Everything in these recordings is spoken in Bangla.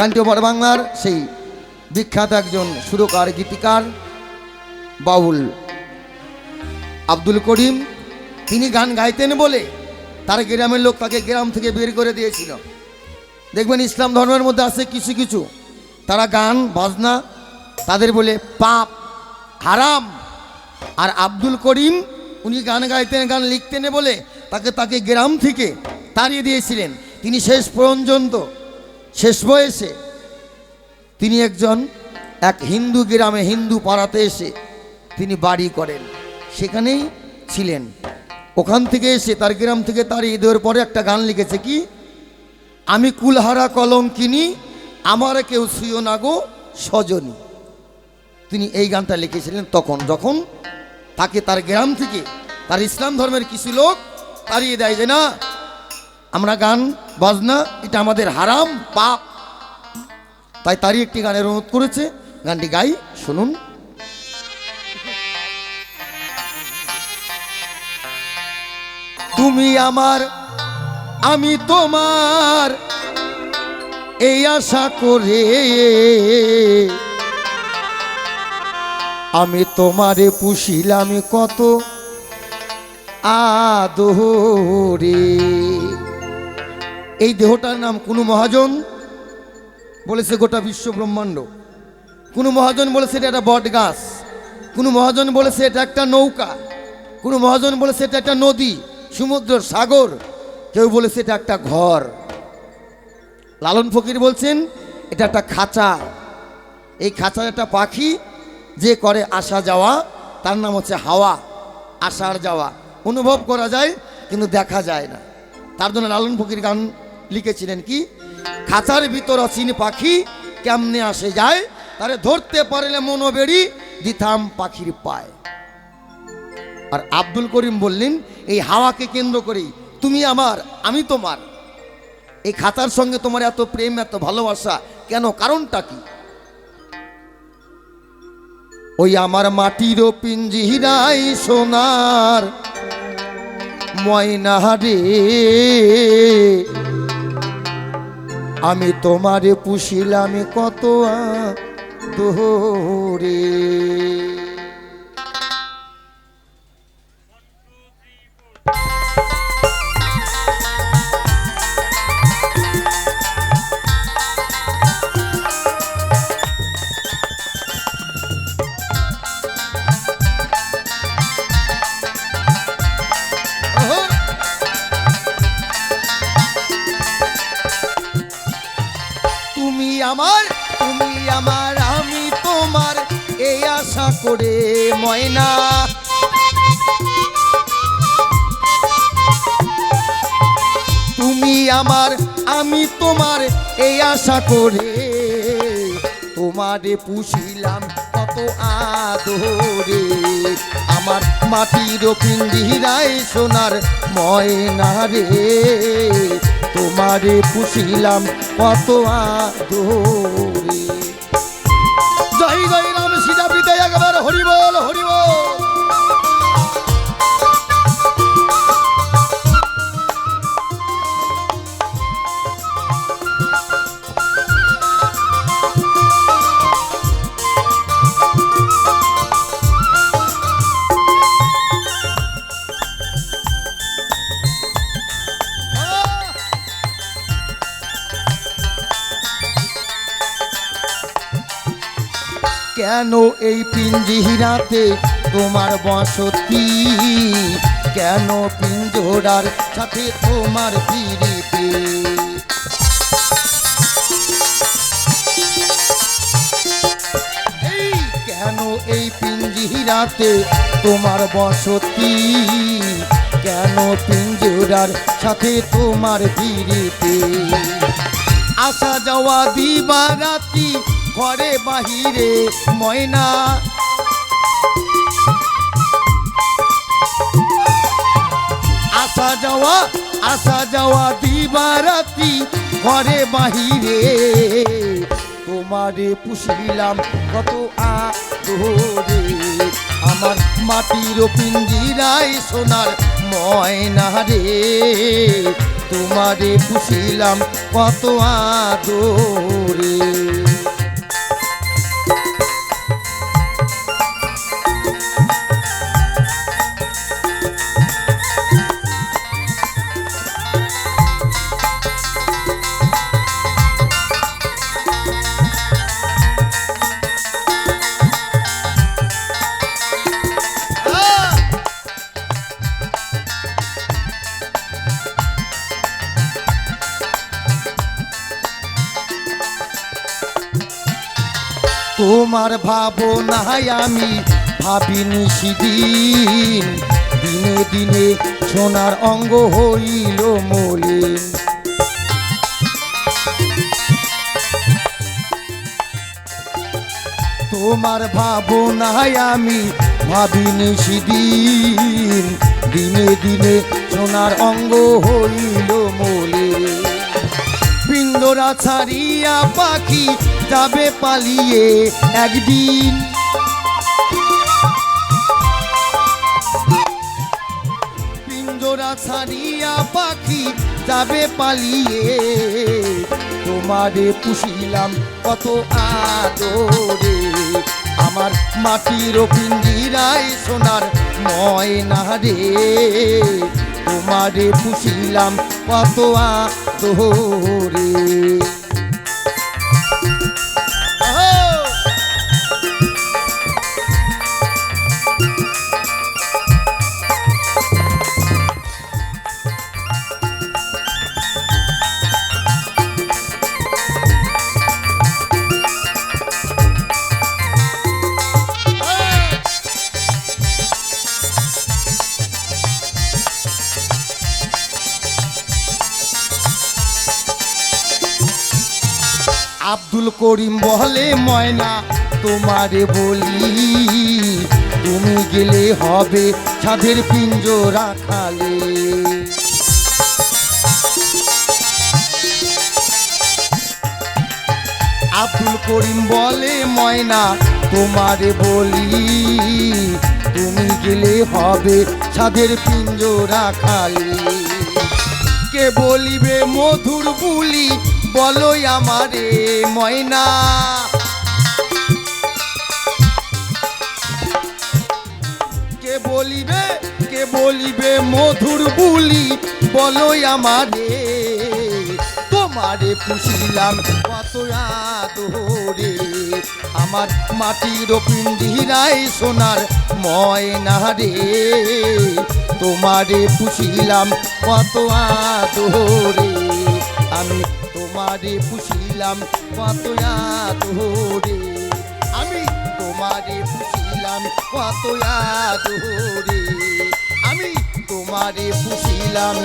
গানটি ওপার বাংলার সেই বিখ্যাত একজন সুরকার, গীতিকার বাউল আব্দুল করিম। তিনি গান গাইতেন বলে তার গ্রামের লোক তাকে গ্রাম থেকে বের করে দিয়েছিল। দেখবেন ইসলাম ধর্মের মধ্যে আছে কিছু কিছু। তারা গান, বাজনা, তাদের বলে পাপ, হারাম। আর আব্দুল করিম, উনি গান গাইতেন, গান লিখতেন বলে তাকে তাকে গ্রাম থেকে তাড়িয়ে দিয়েছিলেন। তিনি শেষ পর্যন্ত শেষ বয়সে তিনি একজন এক হিন্দু গ্রামে হিন্দু পাড়াতে এসে তিনি বাড়ি করেন। সেখানেই ছিলেন। ওখান থেকে এসে তার গ্রাম থেকে তাড়িয়ে দেওয়ার পরে একটা গান লিখেছে কি, আমি কুলহারা কলম কিনি আমার কেউ শুয়ো না গো সজনী। তিনি এই গানটা লিখেছিলেন তখন, যখন তাকে তার গ্রাম থেকে, তার ইসলাম ধর্মের কিছু লোক তাড়িয়ে দেয় যে, না আমরা গান, বাজনা, এটা আমাদের হারাম, পাপ। তাই তারই একটি গানের অনুরোধ করেছে। গানটি গাই, শুনুন। তুমি আমার, আমি তোমার, এই আশা করে আমি তোমারে পুষিলাম কত আদরে। এই দেহটার নাম কোনো মহাজন বলেছে গোটা বিশ্ব ব্রহ্মাণ্ড। কোনো মহাজন বলেছে এটা একটা বট গাছ। কোনো মহাজন বলেছে এটা একটা নৌকা। কোনো মহাজন বলেছে এটা একটা নদী, সমুদ্র, সাগর। কেউ বলেছে এটা একটা ঘর। লালন ফকির বলছেন, এটা একটা খাঁচা। এই খাঁচার একটা পাখি যে করে আসা যাওয়া, তার নাম হচ্ছে হাওয়া আসার যাওয়া। অনুভব করা যায়, কিন্তু দেখা যায় না। তার জন্য লালন ফকির গান লিখেছিলেন কি? খাঁচার ভিতর অচিন পাখি কেমনে আসে যায়? তারে ধরতে পারলে মনো বেড়ি দিতাম পাখির পায়। আর আব্দুল করিম বললেন, এই হাওয়াকে কেন্দ্র করেই তুমি আমার, আমি তোমার। এই খাতার সঙ্গে তোমার এত প্রেম, এত ভালোবাসা, কেন কারণটা কি? ওই আমার মাটির পিঞ্জিরাই সোনার ময়না রে। আমি তোমারে পুষিলাম কত দোরে আমার, তুমি আমার, আমি তোমার এই আশা করে ময়না। তুমি আমার, আমি তোমার এই আশা করে তোমারে পুষিলাম কত আদরে। আমার মাটির পিন্দিরাই সোনার ময়না রে, তোমারে পুষিলাম কত আদরে জয় কেন এই পিঞ্জিরাতে? তোমার বসতি কেন পিঞ্জোরার সাথে তোমার পিড়িতে কেন এই পিঞ্জিরাতে? তোমার বসতি কেন পিঞ্জোরার সাথে তোমার পিড়িতে আসা যাওয়া দিবা রাতি ঘরে বাহিরে ময়না। আসা যাওয়া আসা যাওয়া দিবা রাতি ঘরে বাহিরে। তোমারে পুষিলাম কত আদরে। আমার মাটির পিঞ্জিরায় সোনার ময়না রে। তোমারে পুষিলাম কত আদরে। তোমার ভাবনায় আমি ভাবিনি সেদিন। দিনে দিনে সোনার অঙ্গ হইল মলিন। তোমার ভাবনায় আমি ভাবিনি সেদিন। দিনে দিনে সোনার অঙ্গ হইল মলিন। পিন্দরা ছাড়িয়া পাখি যাবে পালিয়ে একদিন। পিঞ্জরা ছাড়িয়া পাখি যাবে পালিয়ে, তোমারে পুষিলাম কত আদরে। আমার মাটির পিঞ্জিরায় সোনার ময়না রে, তোমারে পুষিলাম কত আদরে। আব্দুল করিম বলে ময়না, তোমারে বলি, তুমি গেলে হবে ছাদের পিঞ্জরা খালে। আব্দুল করিম বলে ময়না, তোমারে বলি, তুমি গেলে হবে ছাদের পিঞ্জরা খালি। কে বলিবে মধুর বুলি বলো আমারে ময়না। কে বলিবে কে বলিবে মধুর বুলি বলো আমারে। তোমারে পুষিলাম কত আদরে, আমার মাটির পিন্ডিরাই সোনার ময়না রে। তোমারে পুষিলাম কত আদরে, আমি তোমারে পুষিলাম কত আদরে আমি তোমারে পুষিলাম কত আদরে আমি তোমারে পুষিলাম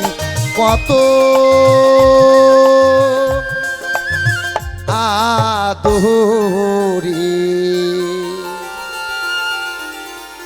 কত আদরে